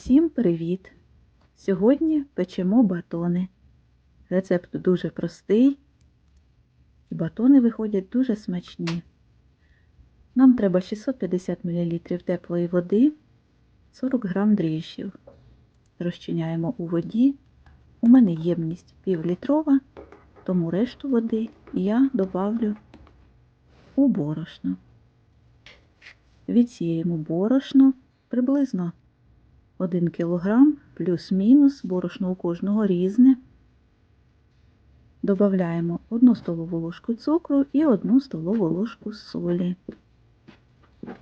Всім привіт! Сьогодні печемо батони. Рецепт дуже простий, і батони виходять дуже смачні. Нам треба 650 мл теплої води, 40 г дріжджів. Розчиняємо у воді. У мене ємність півлітрова, тому решту води я добавлю у борошно. Відсіємо борошно приблизно 1 кг плюс-мінус, борошно у кожного різне. Додаємо 1 столову ложку цукру і 1 столову ложку солі.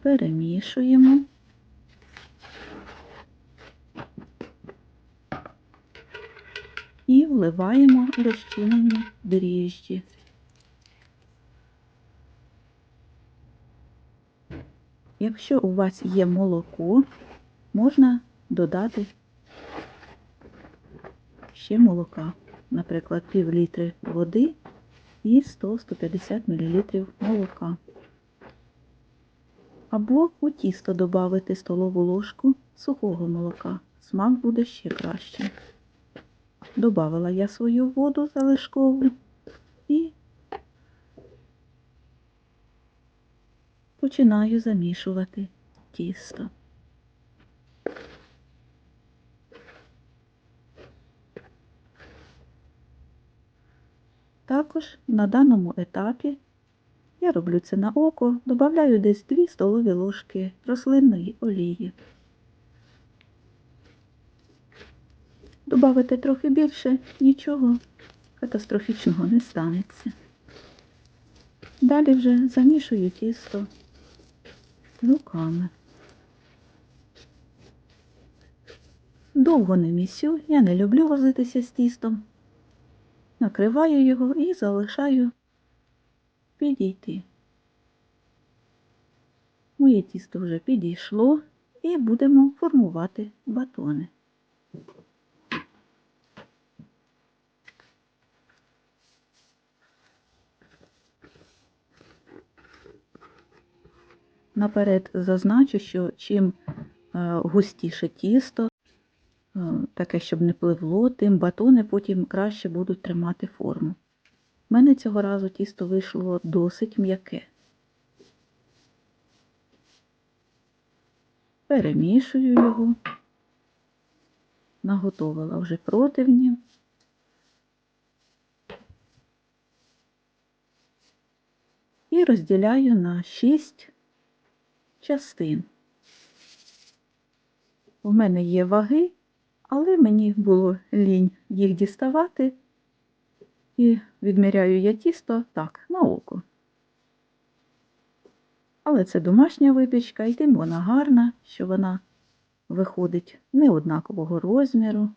Перемішуємо. І вливаємо розчинені дріжджі. Якщо у вас є молоко, можна додати ще молока, наприклад, пів літри води і 100-150 мл молока. Або у тісто додати столову ложку сухого молока. Смак буде ще краще. Добавила я свою воду залишкову і починаю замішувати тісто. Також на даному етапі я роблю це на око, додаю десь 2 столові ложки рослинної олії. Добавити трохи більше, нічого катастрофічного не станеться. Далі вже замішую тісто руками. Довго не місю, я не люблю возитися з тістом. Накриваю його і залишаю підійти. Моє тісто вже підійшло і будемо формувати батони. Наперед зазначу, що чим е, густіше тісто, таке, щоб не пливло, тим батони потім краще будуть тримати форму. У мене цього разу тісто вийшло досить м'яке. Перемішую його, наготовила вже противні. І розділяю на 6 частин. У мене є ваги, але мені було лінь їх діставати. І відміряю я тісто так, на око. Але це домашня випічка, і тим вона гарна, що вона виходить не однакового розміру.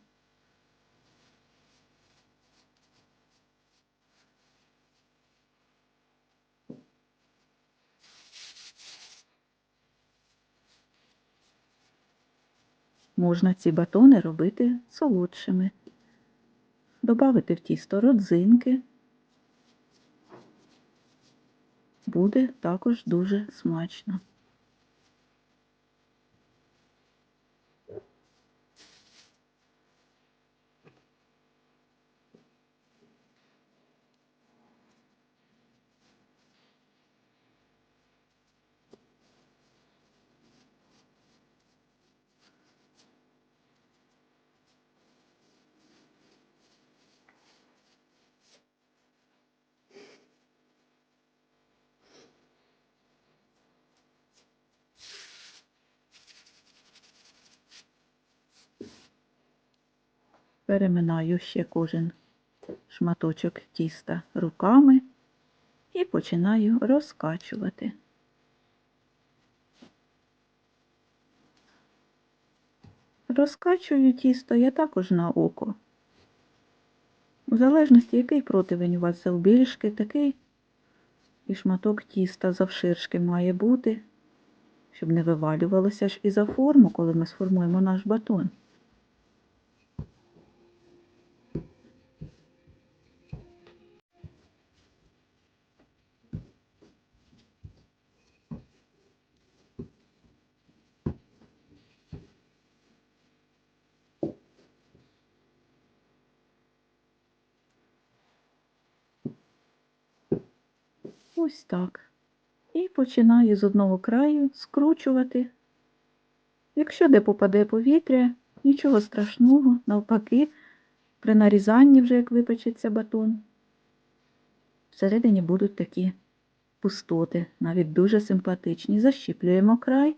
Можна ці батони робити солодшими. Добавити в тісто родзинки. Буде також дуже смачно. Переминаю ще кожен шматочок тіста руками і починаю розкачувати. Розкачую тісто я також на око. У залежності, який противень у вас завбільшки, такий і шматок тіста завширшки має бути, щоб не вивалювалося ж і за форму, коли ми сформуємо наш батон. Ось так. І починаю з одного краю скручувати. Якщо де попаде повітря, нічого страшного, навпаки, при нарізанні вже як випечеться батон, всередині будуть такі пустоти, навіть дуже симпатичні. Защіплюємо край.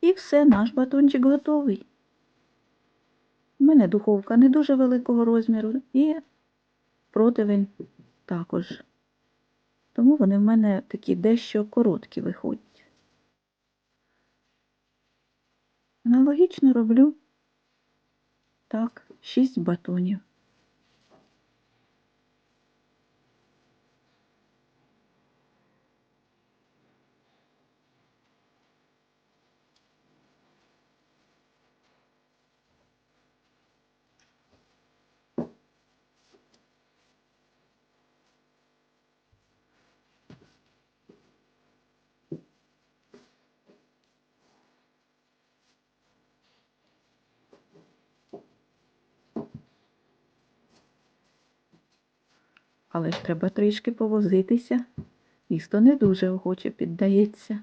І все, наш батончик готовий. У мене духовка не дуже великого розміру і противень також. Тому вони в мене такі дещо короткі виходять. Аналогічно роблю так, 6 батонів. Але ж треба трішки повозитися. Тісто не дуже охоче піддається.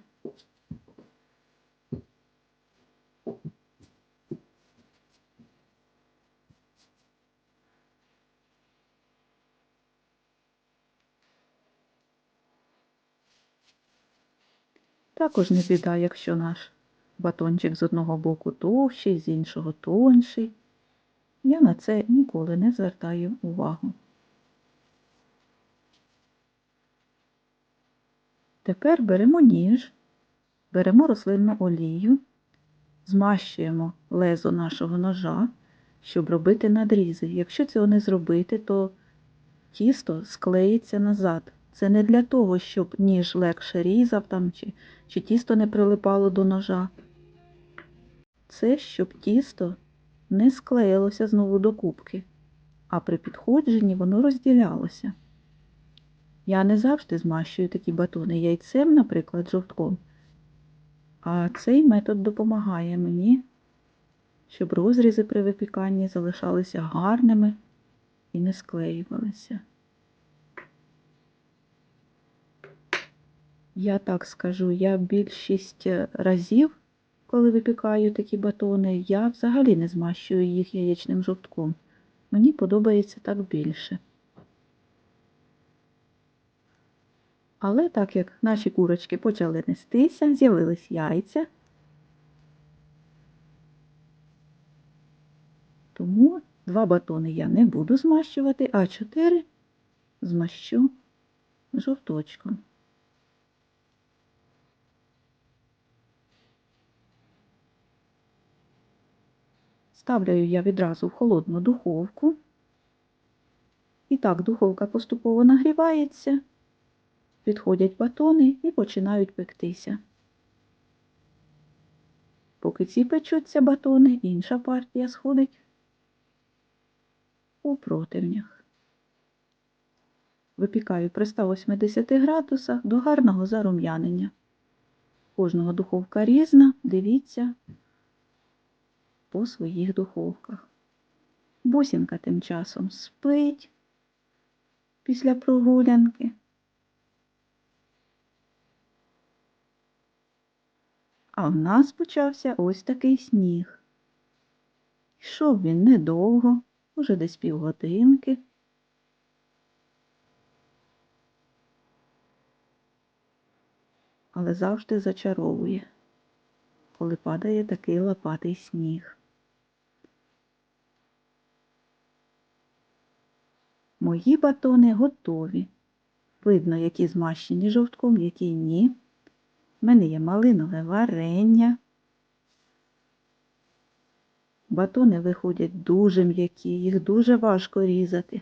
Також не біда, якщо наш батончик з одного боку товщий, з іншого тонший. Я на це ніколи не звертаю увагу. Тепер беремо ніж, беремо рослинну олію, змащуємо лезо нашого ножа, щоб робити надрізи. Якщо цього не зробити, то тісто склеїться назад. Це не для того, щоб ніж легше різав там, чи, чи тісто не прилипало до ножа. Це щоб тісто не склеїлося знову до кубки, а при підходженні воно розділялося. Я не завжди змащую такі батони яйцем, наприклад, жовтком. А цей метод допомагає мені, щоб розрізи при випіканні залишалися гарними і не склеювалися. Я так скажу, я більшість разів, коли випікаю такі батони, я взагалі не змащую їх яєчним жовтком. Мені подобається так більше. Але так як наші курочки почали нестися, з'явились яйця, тому два батони я не буду змащувати, а чотири змащу жовточком. Ставляю я відразу в холодну духовку. І так, духовка поступово нагрівається. Підходять батони і починають пектися. Поки ці печуться батони, інша партія сходить у противнях. Випікаю при 180 градусах до гарного зарум'янення. Кожного духовка різна, дивіться по своїх духовках. Бусінка тим часом спить після прогулянки. А в нас почався ось такий сніг. Йшов він недовго, уже десь півгодинки. Але завжди зачаровує, коли падає такий лопатий сніг. Мої батони готові. Видно, які змащені жовтком, які ні. У мене є малинове варення. Батони виходять дуже м'які, їх дуже важко різати.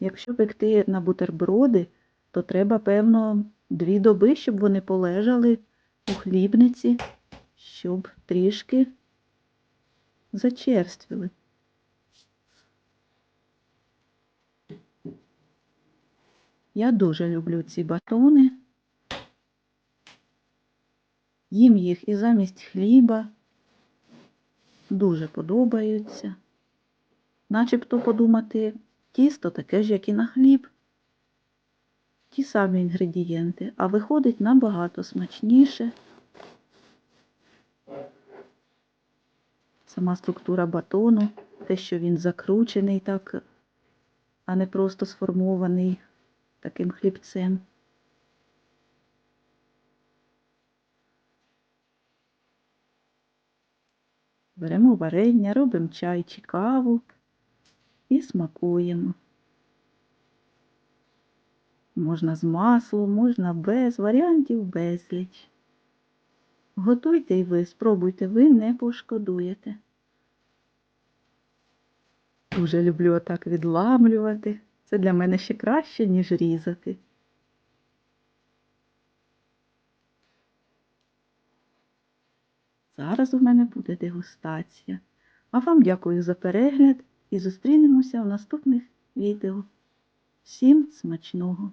Якщо пекти на бутерброди, то треба, певно, дві доби, щоб вони полежали у хлібниці, щоб трішки зачерствіли. Я дуже люблю ці батони. Їм їх і замість хліба. Дуже подобаються. Начебто подумати, Тісто таке ж, як і на хліб. Ті самі інгредієнти, а виходить набагато смачніше. Сама структура батону, те, що він закручений так, а не просто сформований таким хлібцем. Беремо варення, робимо чай чи каву і смакуємо. Можна з маслом, можна без, варіантів безліч. Готуйте і ви, спробуйте, ви не пошкодуєте. Дуже люблю отак відламлювати. Це для мене ще краще, ніж різати. Зараз у мене буде дегустація. А вам дякую за перегляд і зустрінемося в наступних відео. Всім смачного!